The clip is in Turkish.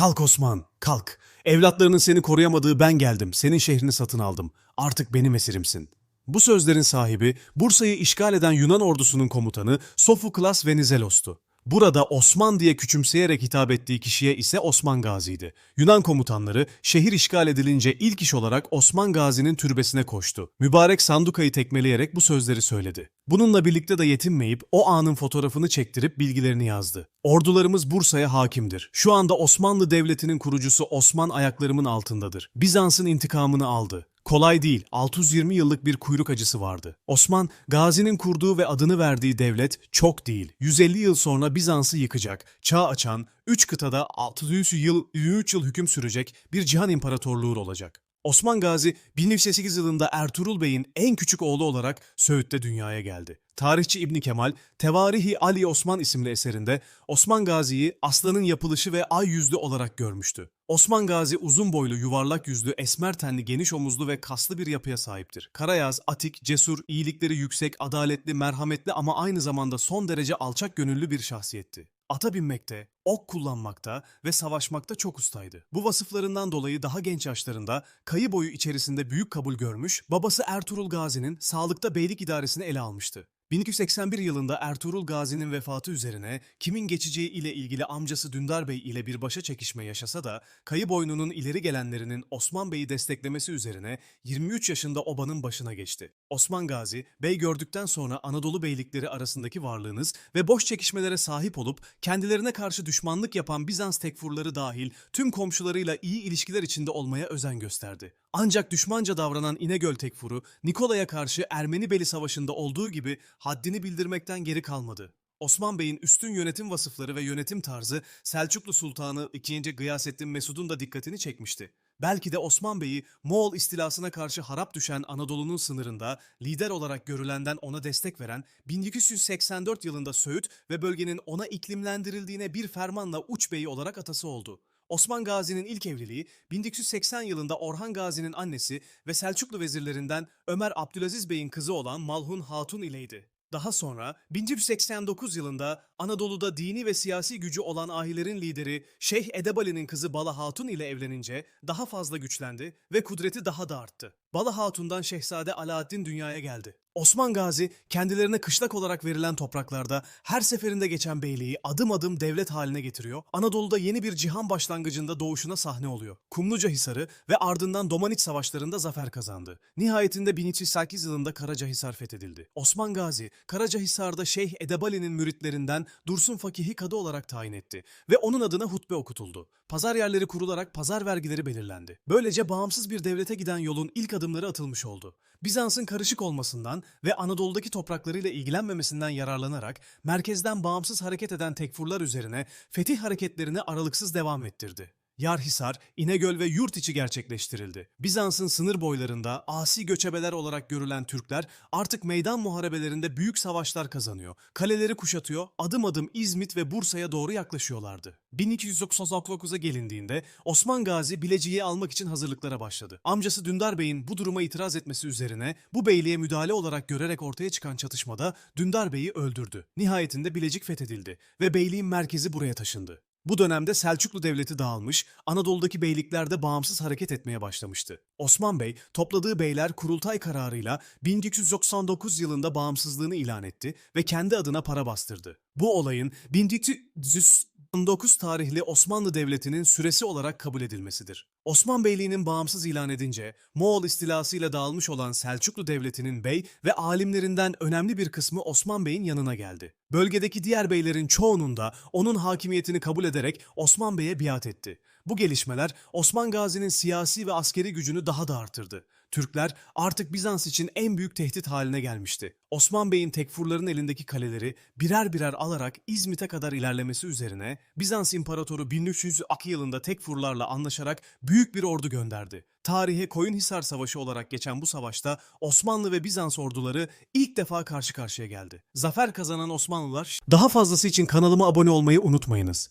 Kalk Osman, kalk. Evlatlarının seni koruyamadığı ben geldim. Senin şehrini satın aldım. Artık benim esirimsin. Bu sözlerin sahibi Bursa'yı işgal eden Yunan ordusunun komutanı Sofoklas Venizelos'tu. Burada Osman diye küçümseyerek hitap ettiği kişiye ise Osman Gazi'ydi. Yunan komutanları şehir işgal edilince ilk iş olarak Osman Gazi'nin türbesine koştu. Mübarek sandukayı tekmeleyerek bu sözleri söyledi. Bununla birlikte de yetinmeyip o anın fotoğrafını çektirip bilgilerini yazdı. Ordularımız Bursa'ya hakimdir. Şu anda Osmanlı Devleti'nin kurucusu Osman ayaklarımın altındadır. Bizans'ın intikamını aldı. Kolay değil, 620 yıllık bir kuyruk acısı vardı. Osman, Gazi'nin kurduğu ve adını verdiği devlet çok değil. 150 yıl sonra Bizans'ı yıkacak, çağ açan, 3 kıtada 600 yıl, 3 yıl hüküm sürecek bir cihan imparatorluğu olacak. Osman Gazi 1108 yılında Ertuğrul Bey'in en küçük oğlu olarak Söğüt'te dünyaya geldi. Tarihçi İbni Kemal, Tevarihi Ali Osman isimli eserinde Osman Gazi'yi aslanın yapılışı ve ay yüzlü olarak görmüştü. Osman Gazi uzun boylu, yuvarlak yüzlü, esmer tenli, geniş omuzlu ve kaslı bir yapıya sahiptir. Karayaz, atik, cesur, iyilikleri yüksek, adaletli, merhametli ama aynı zamanda son derece alçak gönüllü bir şahsiyetti. Ata binmekte, ok kullanmakta ve savaşmakta çok ustaydı. Bu vasıflarından dolayı daha genç yaşlarında kayı boyu içerisinde büyük kabul görmüş, babası Ertuğrul Gazi'nin sağlıkta beylik idaresini ele almıştı. 1281 yılında Ertuğrul Gazi'nin vefatı üzerine kimin geçeceği ile ilgili amcası Dündar Bey ile bir başa çekişme yaşasa da Kayı boynunun ileri gelenlerinin Osman Bey'i desteklemesi üzerine 23 yaşında obanın başına geçti. Osman Gazi, bey gördükten sonra Anadolu beylikleri arasındaki varlığınız ve boş çekişmelere sahip olup kendilerine karşı düşmanlık yapan Bizans tekfurları dahil tüm komşularıyla iyi ilişkiler içinde olmaya özen gösterdi. Ancak düşmanca davranan İnegöl tekfuru Nikola'ya karşı Ermeni-Beli Savaşı'nda olduğu gibi haddini bildirmekten geri kalmadı. Osman Bey'in üstün yönetim vasıfları ve yönetim tarzı Selçuklu Sultanı 2. Gıyasettin Mesud'un da dikkatini çekmişti. Belki de Osman Bey'i Moğol istilasına karşı harap düşen Anadolu'nun sınırında lider olarak görülenden ona destek veren 1284 yılında Söğüt ve bölgenin ona iklimlendirildiğine bir fermanla Uç Bey olarak atası oldu. Osman Gazi'nin ilk evliliği 1280 yılında Orhan Gazi'nin annesi ve Selçuklu vezirlerinden Ömer Abdülaziz Bey'in kızı olan Malhun Hatun ileydi. Daha sonra 1189 yılında Anadolu'da dini ve siyasi gücü olan ahilerin lideri Şeyh Edebali'nin kızı Bala Hatun ile evlenince daha fazla güçlendi ve kudreti daha da arttı. Bala Hatun'dan Şehzade Alaaddin dünyaya geldi. Osman Gazi kendilerine kışlak olarak verilen topraklarda her seferinde geçen beyliği adım adım devlet haline getiriyor. Anadolu'da yeni bir cihan başlangıcında doğuşuna sahne oluyor. Kumluca Hisarı ve ardından Domaniç Savaşları'nda zafer kazandı. Nihayetinde 1308 yılında Karacahisar fethedildi. Osman Gazi, Karacahisar'da Şeyh Edebali'nin müritlerinden Dursun Fakihi Kadı olarak tayin etti ve onun adına hutbe okutuldu. Pazar yerleri kurularak pazar vergileri belirlendi. Böylece bağımsız bir devlete giden yolun ilk adımları atılmış oldu. Bizans'ın karışık olmasından ve Anadolu'daki topraklarıyla ilgilenmemesinden yararlanarak merkezden bağımsız hareket eden tekfurlar üzerine fetih hareketlerini aralıksız devam ettirdi. Yarhisar, İnegöl ve yurt içi gerçekleştirildi. Bizans'ın sınır boylarında asi göçebeler olarak görülen Türkler artık meydan muharebelerinde büyük savaşlar kazanıyor. Kaleleri kuşatıyor, adım adım İzmit ve Bursa'ya doğru yaklaşıyorlardı. 1299'a gelindiğinde Osman Gazi Bilecik'i almak için hazırlıklara başladı. Amcası Dündar Bey'in bu duruma itiraz etmesi üzerine bu beyliğe müdahale olarak görerek ortaya çıkan çatışmada Dündar Bey'i öldürdü. Nihayetinde Bilecik fethedildi ve beyliğin merkezi buraya taşındı. Bu dönemde Selçuklu Devleti dağılmış, Anadolu'daki beyliklerde bağımsız hareket etmeye başlamıştı. Osman Bey, topladığı beyler kurultay kararıyla 1299 yılında bağımsızlığını ilan etti ve kendi adına para bastırdı. Bu olayın 1219 tarihli Osmanlı Devleti'nin süresi olarak kabul edilmesidir. Osman Beyliği'nin bağımsız ilan edince Moğol istilasıyla dağılmış olan Selçuklu Devleti'nin bey ve alimlerinden önemli bir kısmı Osman Bey'in yanına geldi. Bölgedeki diğer beylerin çoğunun da onun hakimiyetini kabul ederek Osman Bey'e biat etti. Bu gelişmeler Osman Gazi'nin siyasi ve askeri gücünü daha da artırdı. Türkler artık Bizans için en büyük tehdit haline gelmişti. Osman Bey'in tekfurların elindeki kaleleri birer birer alarak İzmit'e kadar ilerlemesi üzerine Bizans İmparatoru 1302 yılında tekfurlarla anlaşarak büyük bir ordu gönderdi. Tarihe Koyunhisar Savaşı olarak geçen bu savaşta Osmanlı ve Bizans orduları ilk defa karşı karşıya geldi. Zafer kazanan Osmanlılar daha fazlası için kanalıma abone olmayı unutmayınız.